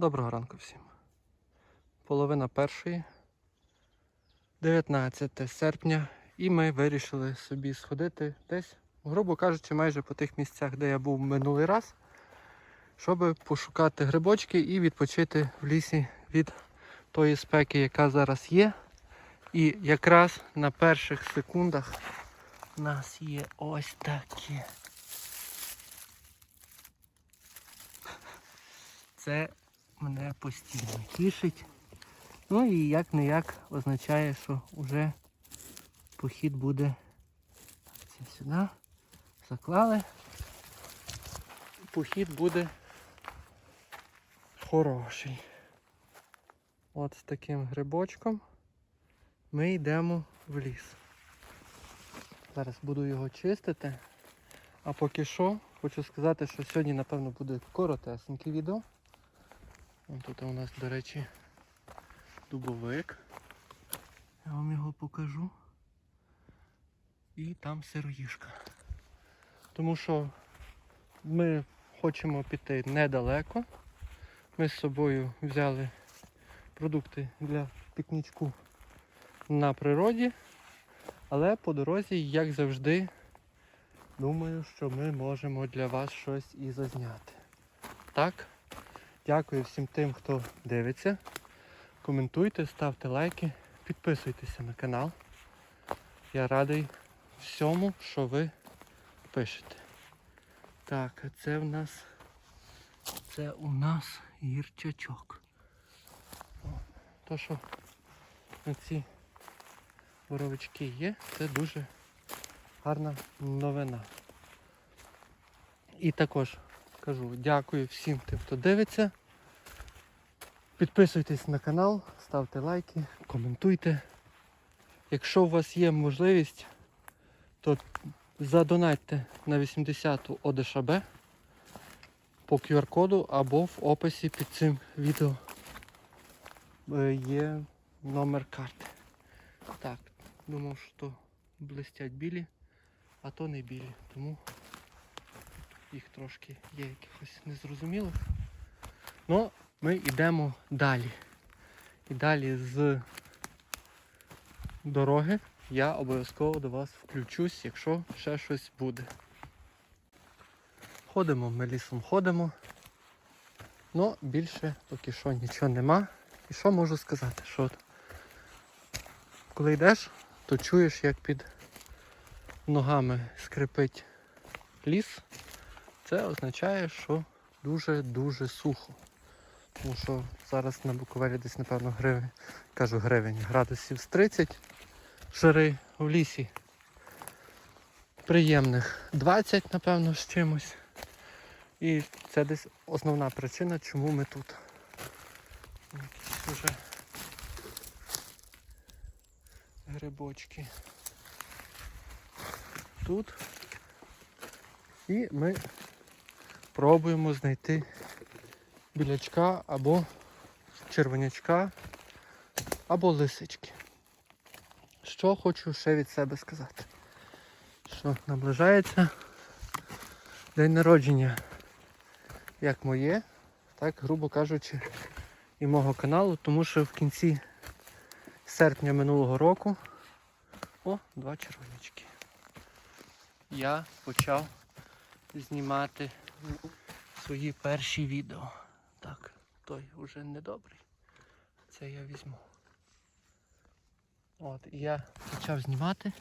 Доброго ранку всім. Половина першої, 19 серпня, і ми вирішили собі сходити десь, грубо кажучи, майже по тих місцях, де я був минулий раз, щоб пошукати грибочки і відпочити в лісі від тої спеки, яка зараз є. І якраз на перших секундах у нас є ось такі. Це мене постійно тішить. Ну і як не як означає, що вже похід буде. Це сюди. Заклали. Похід буде хороший. От з таким грибочком ми йдемо в ліс. Зараз буду його чистити. А поки що хочу сказати, що сьогодні, напевно, буде коротесеньке відео. Ось тут у нас, до речі, дубовик. Я вам його покажу. І там сироїшка. Тому що ми хочемо піти недалеко. Ми з собою взяли продукти для пікнічку на природі. Але по дорозі, як завжди, думаю, що ми можемо для вас щось і зазняти. Так? Дякую всім тим, хто дивиться. Коментуйте, ставте лайки, підписуйтеся на канал. Я радий всьому, що ви пишете. Так, а це в нас це у нас гірчачок. То, що на ці боровички є, це дуже гарна новина. І також кажу дякую всім тим, хто дивиться. Підписуйтесь на канал, ставте лайки, коментуйте. Якщо у вас є можливість, то задонатьте на 80-ту ОДШБ по QR-коду або в описі під цим відео е, є номер карти. Так, думав, що блистять білі, а то не білі, тому їх трошки є якихось незрозумілих. Ну, ми йдемо далі. І далі з дороги я обов'язково до вас включусь, якщо ще щось буде. Ходимо, ми лісом ходимо. Ну, більше поки що нічого нема. І що можу сказати? Що от коли йдеш, то чуєш, як під ногами скрипить ліс. Це означає, що дуже-дуже сухо. Тому що зараз на Буковелі десь, напевно, гривень, кажу гривень, градусів з 30 жари в лісі. Приємних 20, напевно, з чимось. І це десь основна причина, чому ми тут. Якісь уже грибочки. Тут. І ми пробуємо знайти білячка або червонячка, або лисички. Що хочу ще від себе сказати? Що наближається день народження як моє, так, грубо кажучи, і мого каналу, тому що в кінці серпня минулого року о, два червонячки. Я почав знімати свої перші відео. Так, той вже недобрий. Це я візьму. От, я почав знімати.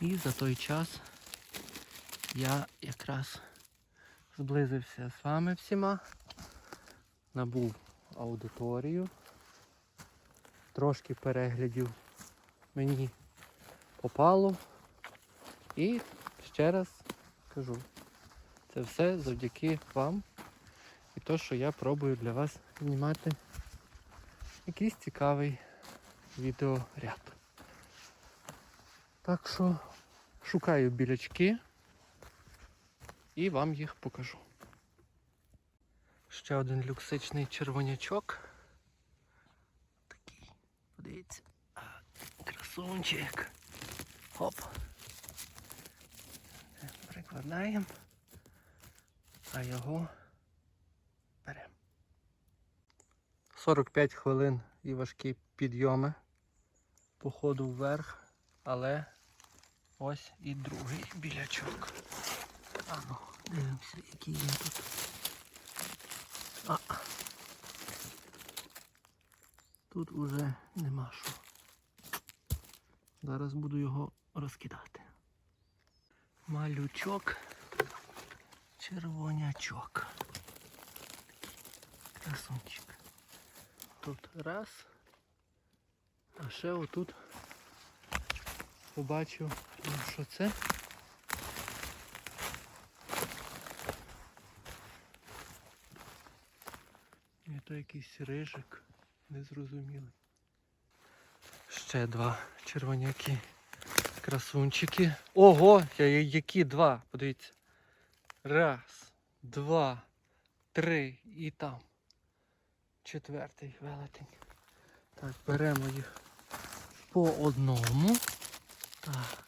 І за той час я якраз зблизився з вами всіма. Набув аудиторію. Трошки переглядів мені попало. І ще раз кажу, це все завдяки вам і то, що я пробую для вас знімати якийсь цікавий відеоряд. Так що шукаю білячки і вам їх покажу. Ще один люксичний червонячок. Такий, подивіться. Красунчик. Хоп. Прикладаємо, а його беремо. 45 хвилин і важкі підйоми по ходу вверх, але ось і другий білячок. А ну, дивимося, який він тут. А. Тут уже нема що. Зараз буду його розкидати. Малючок, червонячок. Красунчик. Тут раз. А ще отут побачив, що це. І то якийсь рижик незрозумілий. Ще два червоняки. Красунчики. Ого! Які два? Подивіться. Раз, два, три і там. Четвертий велетень. Так, беремо їх по одному. Так.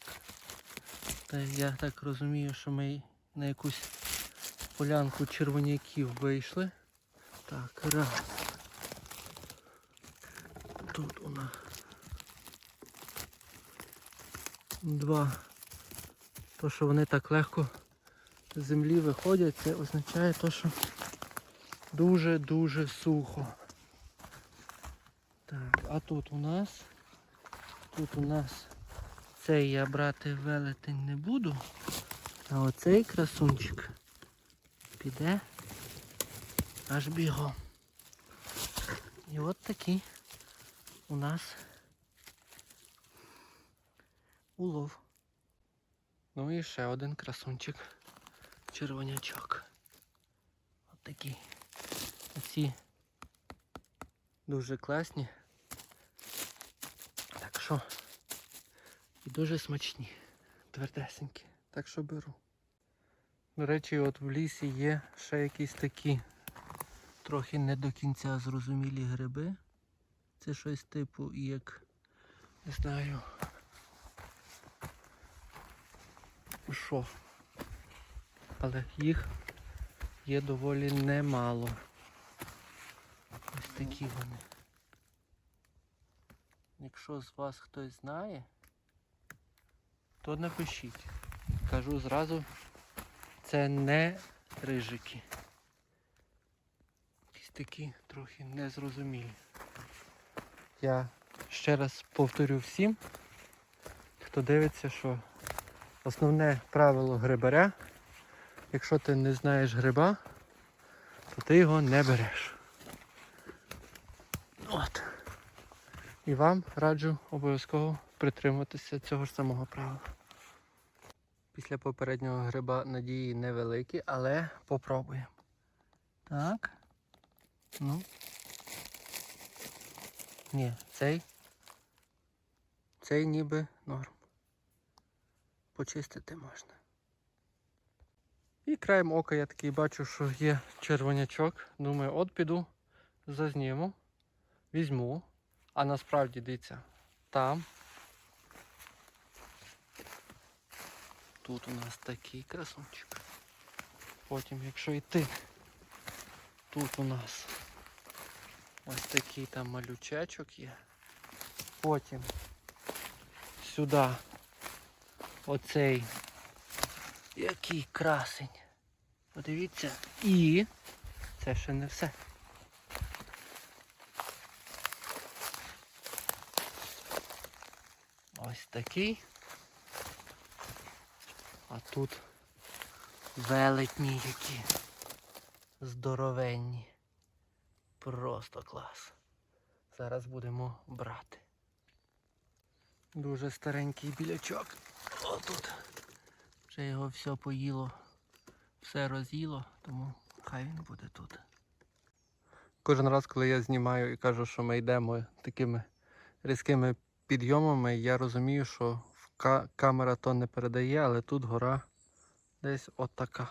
Та я так розумію, що ми на якусь полянку червоняків вийшли. Так, раз. Тут у нас два. То, що вони так легко землі виходять, це означає то, що дуже-дуже сухо. Так, а тут у нас, тут у нас цей я брати велетень не буду, а оцей красунчик піде аж бігом. І от такий у нас улов. Ну і ще один красунчик. Червонячок. От такий. Оці дуже класні. Так що і дуже смачні, твердесенькі. Так що беру. До речі, от в лісі є ще якісь такі трохи не до кінця зрозумілі гриби. Це щось типу як, не знаю. Що? Але їх є доволі немало. Ось такі вони. Якщо з вас хтось знає, то напишіть. Кажу зразу, це не рижики. Якісь такі трохи незрозумілі. Я ще раз повторю всім, хто дивиться, що основне правило грибаря, якщо ти не знаєш гриба, то ти його не береш. От. І вам раджу обов'язково притримуватися цього ж самого правила. Після попереднього гриба надії невеликі, але попробуємо. Так. Ну. Ні, цей. Цей ніби норм. Почистити можна. І краєм ока я такий бачу, що є червонячок. Думаю, от піду, зазніму, візьму. А насправді дивіться, там. Тут у нас такий красунчик. Потім, якщо йти, тут у нас ось такий там малючечок є. Потім сюди оцей який красень. Подивіться. І це ще не все. Ось такий. А тут велетні які. Здоровенні. Просто клас. Зараз будемо брати. Дуже старенький білячок. Отут. Вже його все поїло, все роз'їло, тому хай він буде тут. Кожен раз, коли я знімаю і кажу, що ми йдемо такими різкими підйомами, я розумію, що камера то не передає, але тут гора десь от така.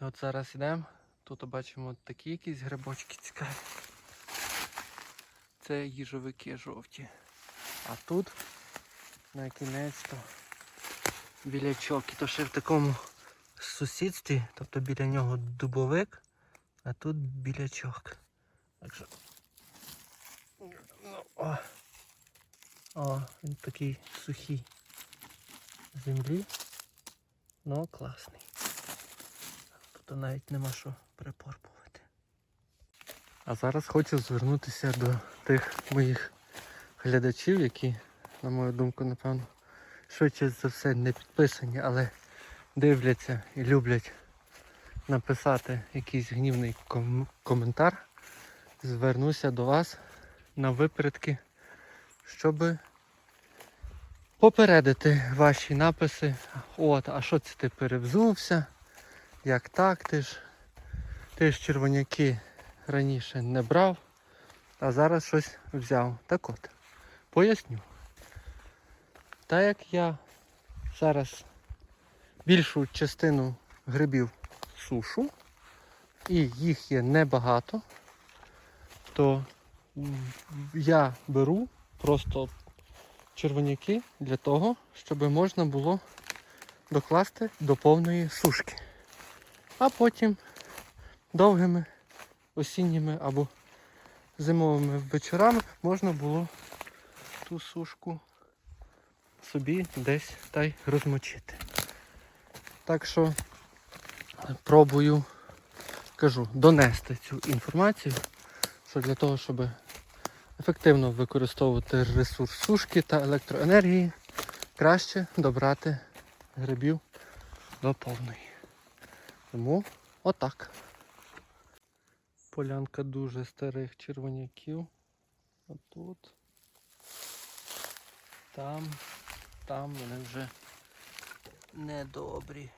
І от зараз йдемо, тут бачимо такі якісь грибочки цікаві. Це їжовики жовті. А тут на кінець то білячок. І то ще в такому сусідстві, тобто біля нього дубовик, а тут білячок. Так що О, О він такий сухий землі. Ну, класний. Тут навіть нема що припорпувати. А зараз хочу звернутися до тих моїх глядачів, які, на мою думку, напевно, швидше за все не підписані, але дивляться і люблять написати якийсь гнівний ком- коментар. Звернуся до вас на випередки, щоб попередити ваші написи. От, а що це ти перевзувся? Як так? Ти ж, ти ж червоняки раніше не брав, а зараз щось взяв. Так от, поясню. Так як я зараз більшу частину грибів сушу, і їх є небагато, то я беру просто червоняки для того, щоб можна було докласти до повної сушки. А потім довгими осінніми або зимовими вечорами можна було ту сушку собі десь та й розмочити. Так що пробую, кажу, донести цю інформацію, що для того, щоб ефективно використовувати ресурс сушки та електроенергії, краще добрати грибів до повної. Тому отак. Полянка дуже старих червоняків. Отут. Там, там вони вже недобрі.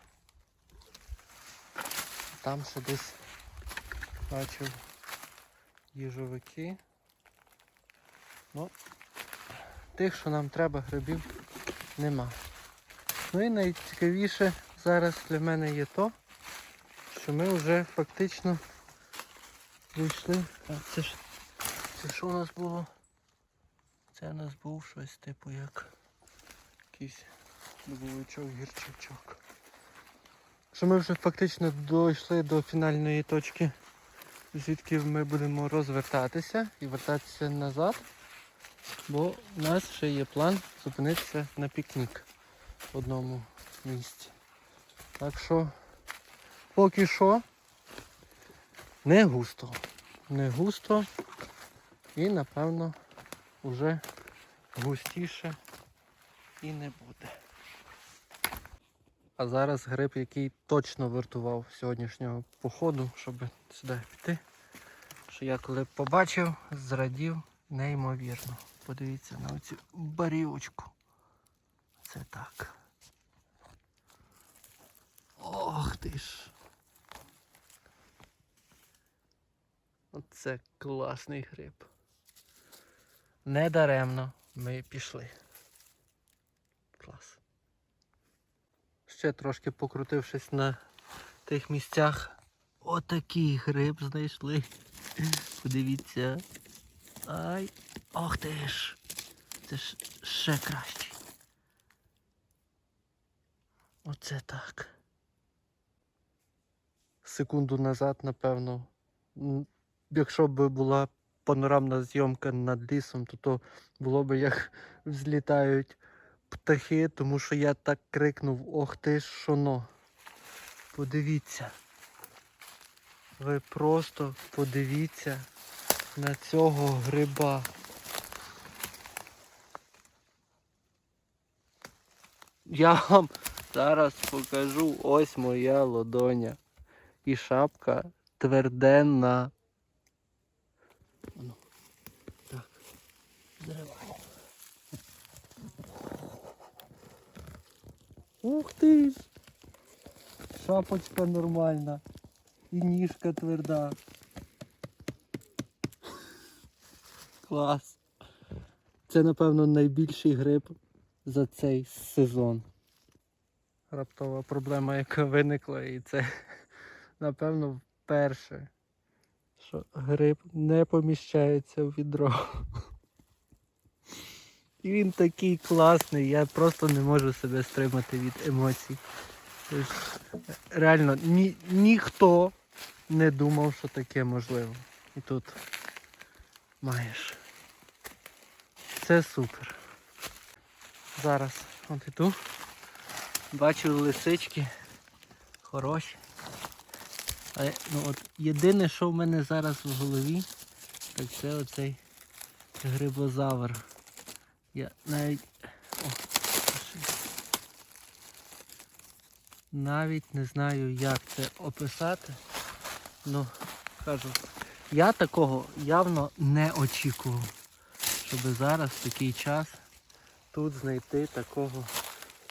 Там ще десь бачив їжовики. Ну, тих, що нам треба, грибів нема. Ну і найцікавіше зараз для мене є то, що ми вже фактично вийшли. А це ж це що у нас було? Це у нас був щось типу як якийсь дубовичок, гірчичок. Що ми вже фактично дійшли до фінальної точки, звідки ми будемо розвертатися і вертатися назад. Бо у нас ще є план зупинитися на пікнік в одному місці. Так що поки що не густо. Не густо і напевно вже густіше і не буде. А зараз гриб, який точно вартував сьогоднішнього походу, щоб сюди піти. Що я коли побачив, зрадів неймовірно. Подивіться на цю барівочку. Це так. Ох ти ж. Оце класний гриб. Недаремно ми пішли. Клас. Ще трошки покрутившись на тих місцях. Отакий гриб знайшли. Подивіться. Ай, ох ти ж. Це ж ще кращий. Оце так. Секунду назад, напевно, якщо б була панорамна зйомка над лісом, то то було б як взлітають птахи, тому що я так крикнув, ох ти ж шоно. Подивіться. Ви просто подивіться на цього гриба. Я вам зараз покажу ось моя ладоня. І шапка тверденна. Так, зриваємо. Ух ти ж! Шапочка нормальна. І ніжка тверда. Клас. Це, напевно, найбільший гриб за цей сезон. Раптова проблема, яка виникла, і це, напевно, вперше, що гриб не поміщається в відро. І він такий класний, я просто не можу себе стримати від емоцій. Реально, ні, ніхто не думав, що таке можливо. І тут маєш. це супер. Зараз от іду. Бачу лисички. Хороші. Але ну, от, єдине, що в мене зараз в голові, так це оцей грибозавр. Я навіть. О, навіть не знаю, як це описати. Ну, кажу, я такого явно не очікував, щоб зараз в такий час тут знайти такого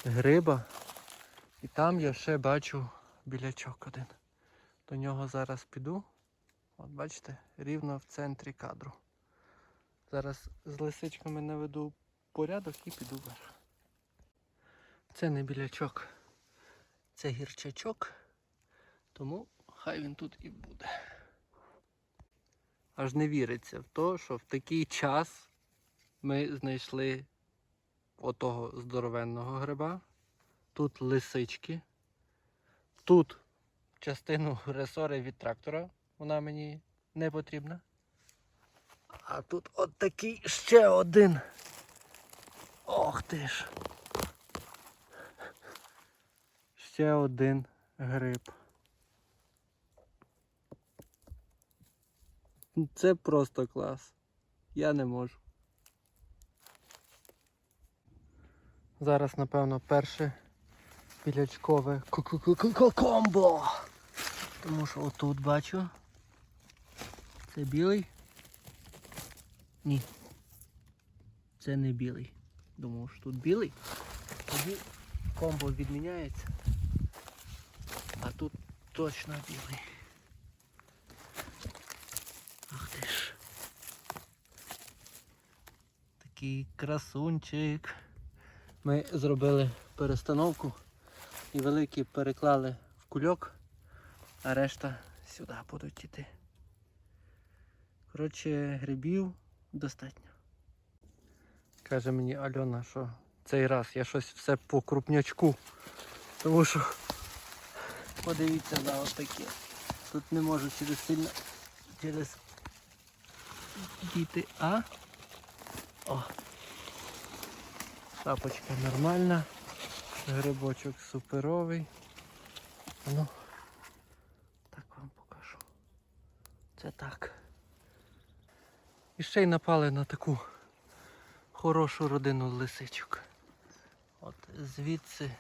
гриба. І там я ще бачу білячок один. До нього зараз піду. От бачите, рівно в центрі кадру. Зараз з лисичками наведу порядок і піду вверх. Це не білячок, це гірчачок, тому хай він тут і буде. Аж не віриться в те, що в такий час ми знайшли отого здоровенного гриба. Тут лисички. Тут частину ресори від трактора. Вона мені не потрібна. А тут от такий ще один. Ох ти ж. Ще один гриб. Це просто клас. Я не можу. Зараз, напевно, перше білячкове комбо. Тому що отут бачу. Це білий. Ні. Це не білий. Думав, що тут білий. Тоді комбо відміняється. А тут точно білий. Ах ти ж. Такий красунчик. Ми зробили перестановку і великі переклали в кульок, а решта сюди будуть йти. Коротше, грибів достатньо. Каже мені Альона, що цей раз я щось все по крупнячку. Тому що подивіться на отаке. Тут не можу через сильно через діти, а? О! Шапочка нормальна, грибочок суперовий. Ну, так вам покажу. Це так. І ще й напали на таку хорошу родину лисичок. От звідси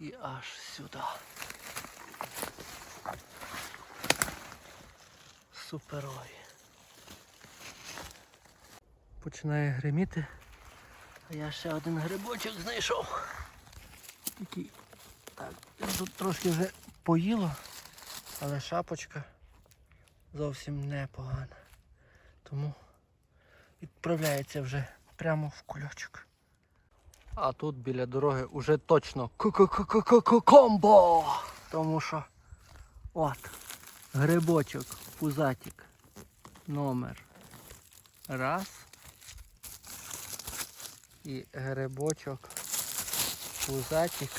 і аж сюди. Суперові. Починає гриміти. А я ще один грибочок знайшов. Такий. Так, тут трошки вже поїло, але шапочка зовсім непогана. Тому відправляється вже прямо в кульочок. А тут біля дороги уже точно комбо! Тому що от грибочок, пузатик номер раз. І грибочок, пузатик.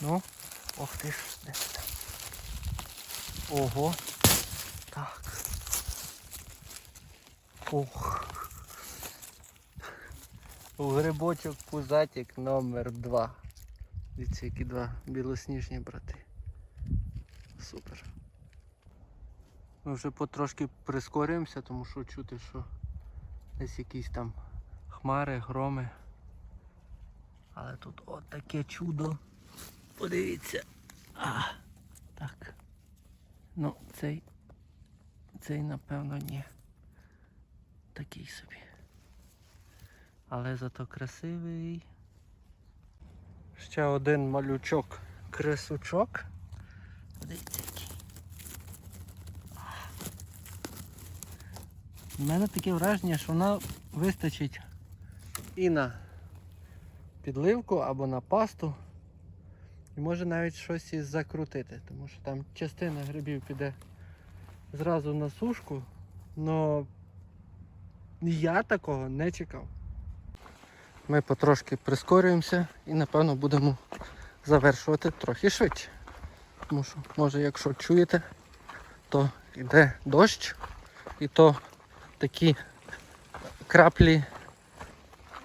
Ну, ох ти ж, де ти там? Ого. Так. Ох. Грибочок пузатик номер два. Дивіться, які два білосніжні брати. Супер. Ми вже потрошки прискорюємося, тому що чути, що десь якісь там хмари, громи. Але тут от таке чудо. Подивіться. А, так. Ну, цей. Цей, напевно, ні. Такий собі. Але зато красивий. Ще один малючок кресучок. Подивіться який. У мене таке враження, що вона вистачить і на підливку або на пасту. І може навіть щось і закрутити, тому що там частина грибів піде зразу на сушку, але я такого не чекав. Ми потрошки прискорюємося і напевно будемо завершувати трохи швидше. Тому що, може, якщо чуєте, то йде дощ і то такі краплі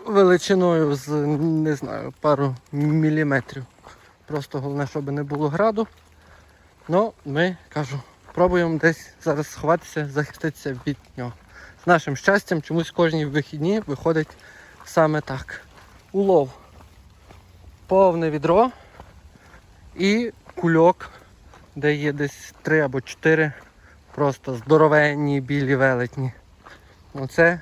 величиною з не знаю, пару міліметрів. Просто головне, щоб не було граду. Ну, ми кажу, пробуємо десь зараз сховатися, захиститися від нього. З нашим щастям, чомусь кожні вихідні виходить саме так. Улов. Повне відро і кульок, де є десь 3 або 4 просто здоровенні білі велетні. Оце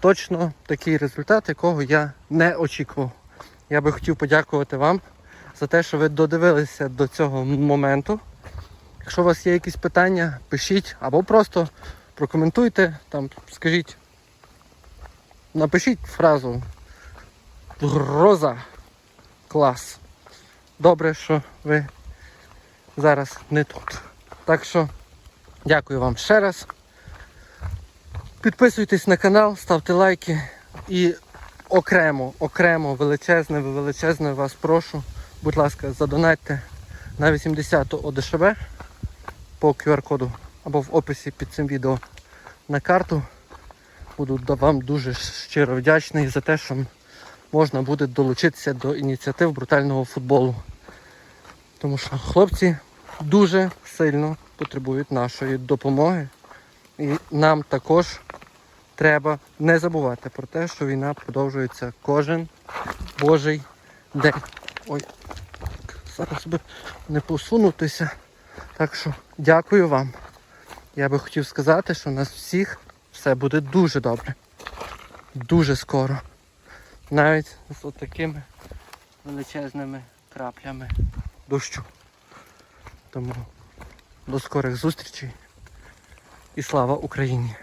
точно такий результат, якого я не очікував. Я би хотів подякувати вам за те, що ви додивилися до цього моменту. Якщо у вас є якісь питання, пишіть або просто прокоментуйте, там скажіть, напишіть фразу Гроза. Клас. Добре, що ви зараз не тут. Так що дякую вам ще раз. Підписуйтесь на канал, ставте лайки і окремо, окремо, величезне, величезне вас прошу. Будь ласка, задонатьте на 80 ОДШБ по QR-коду або в описі під цим відео на карту. Буду вам дуже щиро вдячний за те, що можна буде долучитися до ініціатив брутального футболу. Тому що хлопці дуже сильно потребують нашої допомоги. І нам також треба не забувати про те, що війна продовжується кожен божий день. Ой, зараз би не посунутися. Так що дякую вам. Я би хотів сказати, що у нас всіх все буде дуже добре. Дуже скоро. Навіть з отакими величезними краплями дощу. Тому до скорих зустрічей і слава Україні!